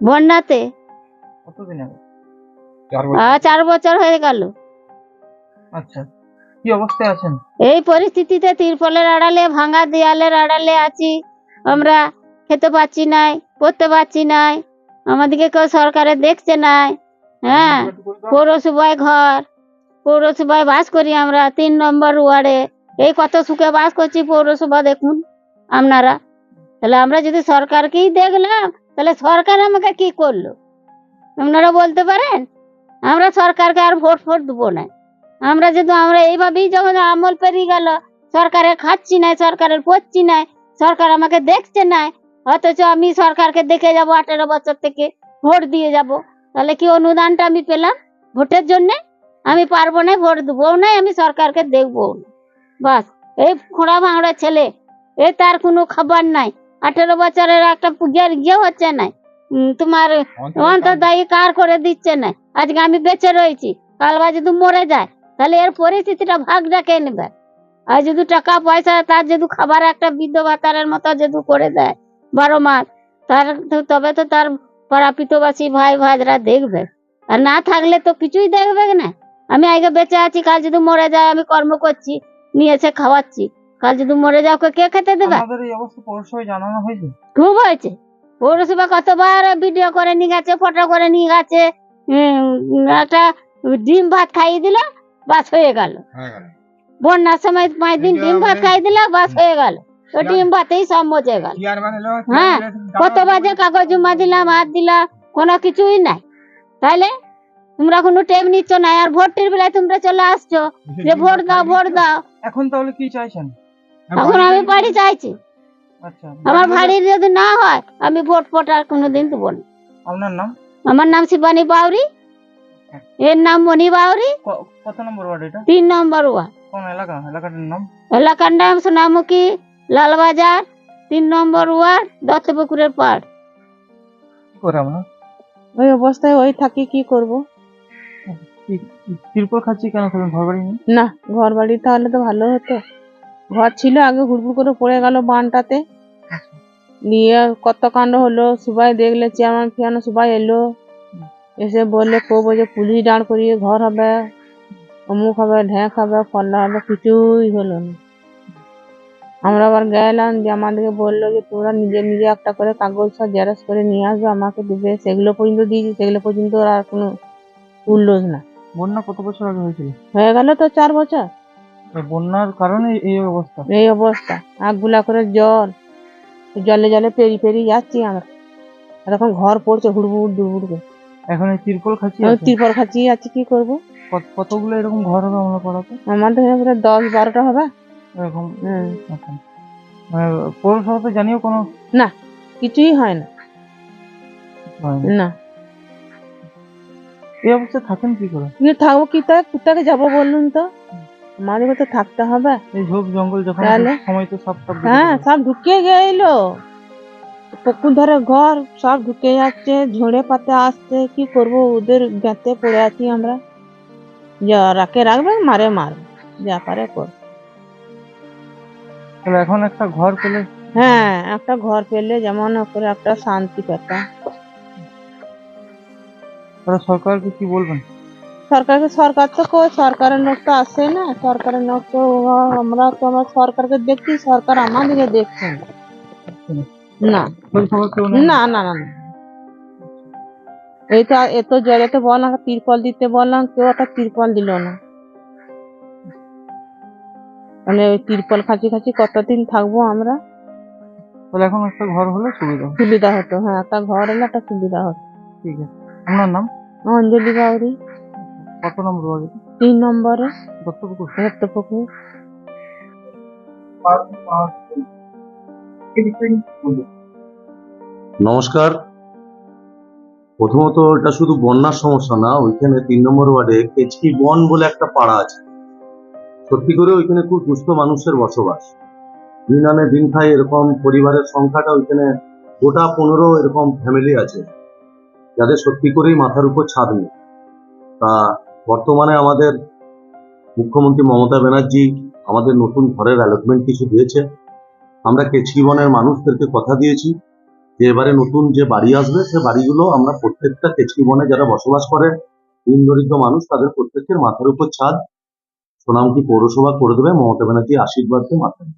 বন্যাতে? কতদিন আগে? চার বছর। হয়ে গেল। আচ্ছা কি অবস্থায় আছেন? এই পরিস্থিতিতে তিরপলের আড়ালে ভাঙা দেয়ালের আড়ালে আছি। আমরা খেতে পাচ্ছি নাই পড়তে পাচ্ছি নাই। আমাদেরকে কেউ সরকারে দেখছে নাই। হ্যাঁ পৌরসভায় ঘর পৌরসভায় বাস করি আমরা তিন নম্বর ওয়ার্ডে। এই কত সুখে বাস করছি পৌরসভা দেখুন আপনারা। তাহলে আমরা যদি সরকারকেই দেখলাম তাহলে সরকার আমাকে কি করল? আপনারা বলতে পারেন, আমরা সরকারকে আর ভোট ফোট দেবো না। আমরা যদি, আমরা এইভাবেই যখন আমল পেরিয়ে গেল সরকারের খাচ্ছি না সরকারের পড়ছি না, সরকার আমাকে দেখছে না, অথচ আমি সরকারকে দেখে যাব, আঠেরো বছর থেকে ভোট দিয়ে যাব। তাহলে কি অনুদানটা আমি পেলাম ভোটের জন্যে? আমি পারব না, ভোট দেবো না, আমি সরকারকে দেখব না। বাস, এই খোঁড়া ভাঙড়া ছেলে, এ তার কোনো খাবার নাই। আঠেরো বছরের একটা পূজার ইয়ে হচ্ছে না। তোমার অন্তর্দায়ী কার করে দিচ্ছে না? আজকে আমি বেঁচে রয়েছি কাল বা যদি মরে যায় তাহলে এর পরিস্থিতিটা ভাগটা কে নেবে। আর যদি টাকা পয়সা তার যদি খাবার একটা বৃদ্ধ ভাতারের মতো যদি করে দেয় বারো মাস তার তবে তো তার পাড়াপিতবাসী ভাই ভাজরা দেখবে। আর না থাকলে তো কিছুই দেখবে না। আমি আগে বেঁচে আছি কাল যদি মরে যায় আমি কর্ম করছি নিয়ে এসে খাওয়াচ্ছি। কাল যদি মরে যাও কে খেতে দেবে? আমাদের এই অবস্থা পৌরসভায় জানানো হয়েছে। খুব হয়েছে। পৌরসভা কতবার ভিডিও করে নিয়ে গেছে ফটো করে নিয়ে গেছে একটা ডিম ভাত খাইয়ে দিল বাস হয়ে গেল। বন্যার সময় পাঁচ দিন ডিম ভাত খাইয়ে দিল বাস হয়ে গেল। তো ডিম ভাতেই সব মজে গেল। হ্যাঁ কত বাজে কাগজ জমা দিলাম হাত দিলাম কোনো কিছুই নাই। তাহলে তোমরা কোনো টেপ নিচ্ছ না আর ভোটের বেলায় তোমরা চলে আসছো। যে ভোট দাও ভোট দাও। এখন তাহলে কি চাইছেন? এখন আমি বাড়ি চাইছি আচ্ছা আমার বাড়ির যদি না হয় আমি ভোট ফোট আর কোনোদিন দেবো না। আপনার নাম? আমার নাম শিবানী বাউরি। এর নাম মণি বাউরি। কত নম্বর ওয়ার্ড এটা? তিন নম্বর ওয়ার্ড। কোন এলাকা? এলাকাটার নাম? এলাকার নাম সোনামুখী লালবাজার তিন নম্বর ওয়ার্ড দত্তপুকুরের পাড়। ওই অবস্থায় ওই থাকি কি করব? তিরপল খাচ্ছি কেন? ঘর বাড়ি না ঘর বাড়ি তাহলে তো ভালো হতো। ঘর ছিল আগে হুড়বুড় করে পড়ে গেল বানটাতে। নিয়ে কত কাণ্ড হলো সবাই দেখলে চেয়ারম্যান ফিয়ানো সবাই এলো। এসে বললে খুব যে পুলিশ দাঁড় করিয়ে ঘর হবে অমুক হবে ঢ্যাঁক হবে ফল্লা হবে কিছুই হলো না। আমরা আবার গেলাম যে আমাদেরকে বলল যে তোরা নিজে নিজে একটা করে কাগজ সব জেরক্স করে নিয়ে আসবে আমাকে দিবে। সেগুলো পর্যন্ত দিয়েছি সেগুলো পর্যন্ত আর কোনো উল্লোস না। বন্যা কত বছর আগে হয়েছিল? হয়ে গেল তো চার বছর। বন্যার কারণে এই অবস্থা। এই অবস্থা। আগুলা করে জল জলে জলে পেরি পেরি যাচ্ছি আমরা। এখন ঘর পড়ছে হুড়বুড় দুড়বুড় করে এখন এই তিরপল খাচ্ছি তিরপল খাচ্ছি আছি কি করব? কতগুলো এরকম ঘর হবে আমরা পাড়াতে? আমাদের এখানে দশ বারোটা হবে। এরকম? আচ্ছা। মানে পৌরসভাতে জানিও কোনো? কিছুই হয় না। না। এই অবস্থায় থাকেন কি করে? থাকব কি কোথাকে যাব বলুন তো? আমাদেরকে তো থাকতে হবে। এই ঝোপ জঙ্গল যখন তাহলে? সময় তো সব সব হ্যাঁ সব ঢুকে গেল। পুকুর ধারে ঘর সব ঢুকে যাচ্ছে ঝড়ে পাতে আসছে। কি করব ওদের গাতে পড়ে আছি আমরা। যা রাখে রাখবে মারে মারবে যা পারে কর। তাহলে এখন একটা ঘর পেলে? হ্যাঁ একটা ঘর পেলে যেমন করে একটা শান্তি পেতাম তাহলে সরকারকে কি বলবেন? সরকারকে সরকার তো সরকারের লোক তো আসে না। সরকারের লোক তো আমরা তো আমরা সরকারকে দেখছি সরকার আমাদেরকে দেখছে না। না। না না না তো এত জলেতে বললাম তিরপল দিতে বললাম কেউ একটা তিরপল দিল না। মানে ওই তিরপল খাঁচি খাঁচি কতদিন থাকব আমরা? তাহলে এখন একটা ঘর হলে সুবিধা সুবিধা হতো হ্যাঁ একটা ঘর হলে একটা সুবিধা হতো। ঠিক আছে। আপনার নাম? অঞ্জলি বাউরি। কত নম্বর ওয়ার্ড তিন নম্বরে। দত্তপুকুর। দত্তপুকুর। নমস্কার। প্রথমত এটা শুধু বন্যার সমস্যা না ওইখানে তিন নম্বর ওয়ার্ডে কেচকি বন বলে একটা পাড়া আছে। সত্যি করে ওইখানে খুব দুস্থ মানুষের বসবাস। দিন আনে দিন খায় এরকম পরিবারের সংখ্যাটা ওইখানে গোটা পনেরো এরকম ফ্যামিলি আছে। যাদের সত্যি করেই মাথার উপর ছাদ নেই। তা বর্তমানে আমাদের মুখ্যমন্ত্রী মমতা ব্যানার্জি আমাদের নতুন ঘরের অ্যালটমেন্ট কিছু দিয়েছে। আমরা কেচকি বনের মানুষদেরকে কথা দিয়েছি যে এবারে নতুন যে বাড়ি আসবে, সে বাড়িগুলো আমরা প্রত্যেকটা কেচকি বনে যারা বসবাস করে দিন দরিদ্র মানুষ, তাদের প্রত্যেকের মাথার উপর ছাদ। সোনামকি পৌরসভা করে দেবে, মমতা ব্যানার্জি আশীর্বাদকে মাথায়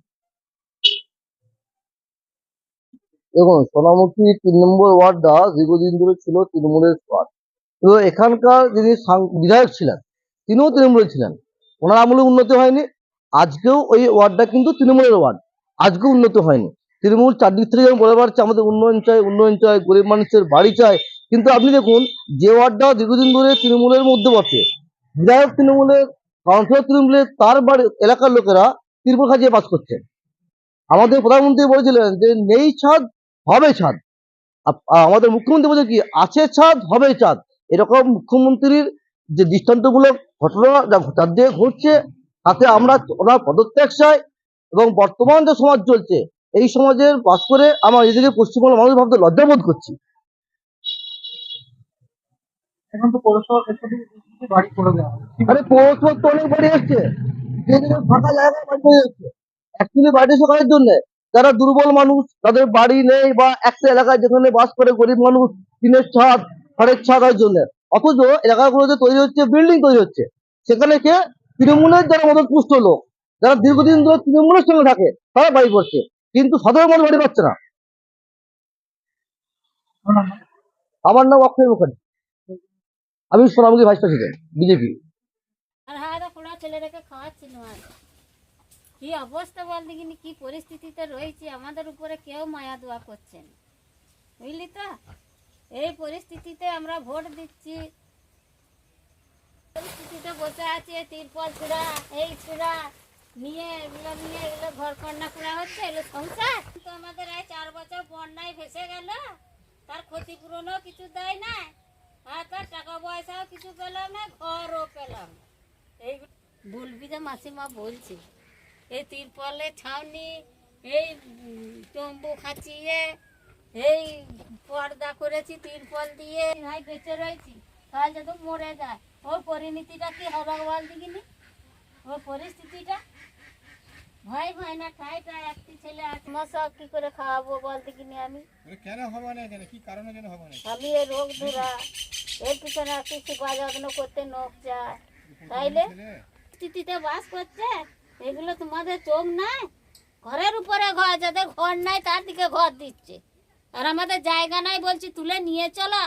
দেখুন, সোনামুখী তিন নম্বর ওয়ার্ডটা দীর্ঘদিন ধরে ছিল তৃণমূলের ওয়ার্ড। তো এখানকার যিনি বিধায়ক ছিলেন, তিনিও তৃণমূলের ছিলেন। ওনার আমলে উন্নতি হয়নি। আজকেও ওই ওয়ার্ডটা কিন্তু তৃণমূলের ওয়ার্ড। আজকেও উন্নতি হয়নি। তৃণমূল চারদিক থেকে যেমন বলে বেড়াচ্ছে, আমাদের উন্নয়ন চাই উন্নয়ন চাই, গরিব মানুষের বাড়ি চাই। কিন্তু আপনি দেখুন, যে ওয়ার্ডটা দীর্ঘদিন ধরে তৃণমূলের মধ্যে বসে, বিধায়ক তৃণমূলের কাউন্সিলর তৃণমূলের তার বাড়ি, এলাকার লোকেরা তিরপল খাজিয়ে বাস করছে। আমাদের প্রধানমন্ত্রী বলেছিলেন যে, নেই ছাদ, হবে ছাদ। আমাদের মুখ্যমন্ত্রী বলছে কি, আছে ছাদ, হবে ছাদ। এরকম মুখ্যমন্ত্রীর যে দৃষ্টান্তগুলো ঘটনা যা যার দিয়ে ঘটছে তাতে আমরা ওনার পদত্যাগ চাই এবং বর্তমান যে সমাজ চলছে এই সমাজের বাস করে আমার নিজেকে পশ্চিমবঙ্গের মানুষ ভাবতে লজ্জাবোধ করছি। এখন তো পৌরসভা বাড়ি করে দেওয়া আরে পৌরসভার তো অনেক বাড়ি এসছে। যে যে ফাঁকা জায়গায় বাড়ি হয়ে যাচ্ছে অ্যাকচুয়ালি বাড়ি সকালের জন্য যারা দুর্বল মানুষ তাদের বাড়ি নেই বা একটা এলাকায় যেখানে বাস করে গরিব মানুষ টিনের ছাদ খড়ের ছাদের জন্য অথচ এলাকাগুলোতে তৈরি হচ্ছে বিল্ডিং তৈরি হচ্ছে। সেখানে কে? তৃণমূলের যারা মদত পুষ্ট লোক, যারা দীর্ঘদিন ধরে তৃণমূলের সঙ্গে থাকে, তারা বাড়ি করছে কিন্তু সাধারণ মানুষ বাড়ি পাচ্ছে না। আমার নাম অক্ষয় মুখার্জি। আমি সোনামুখী ভাইস প্রেসিডেন্ট বিজেপি কি অবস্থা বল দেখিনি, কি পরিস্থিতিতে রয়েছে। আমাদের উপরে কেউ মায়া দোয়া করছেন বুঝলি তো? এই পরিস্থিতিতে আমরা ভোট দিচ্ছি। পরিস্থিতিতে বসে আছি তিরপল ছিঁড়া, এই ছিঁড়া, নিয়ে এগুলো নিয়ে এগুলো ঘর কন্যা করা হচ্ছে, এগুলো সংসার। তো আমাদের এই চার বছর বন্যায় ভেসে গেল, তার ক্ষতিপূরণও কিছু দেয় না আর তার টাকা পয়সাও কিছু পেলাম না, ঘরও পেলাম এই বলবি যে মাসিমা বলছে, এই তিরপলে ছাউনি, এই তম্বু খাচিয়ে এই পর্দা করেছি তিরপল দিয়ে। ভাই বেঁচে রয়েছি তাহলে যদি মরে যায়। ওর পরিণতিটা কি হবে বল দেখিনি? ওর পরিস্থিতিটা? ভয় ভয় না ঠাইটা একটি ছেলে কি করে খাওয়াবো বল দেখিনি আমি? কেন হবে না কেন কি কারণে জন্য হবে না? আমি এই রোগ ধরা এর পিছনে সেবা করতে নখ যায়। তাইলে? স্থিতিতে বাস করছে? এগুলো তোমাদের চোখ নাই? ঘরের উপরে ঘর যাদের ঘর নাই তার দিকে ঘর দিচ্ছে। আর আমাদের জায়গা নাই বলছি তুলে নিয়ে চলো।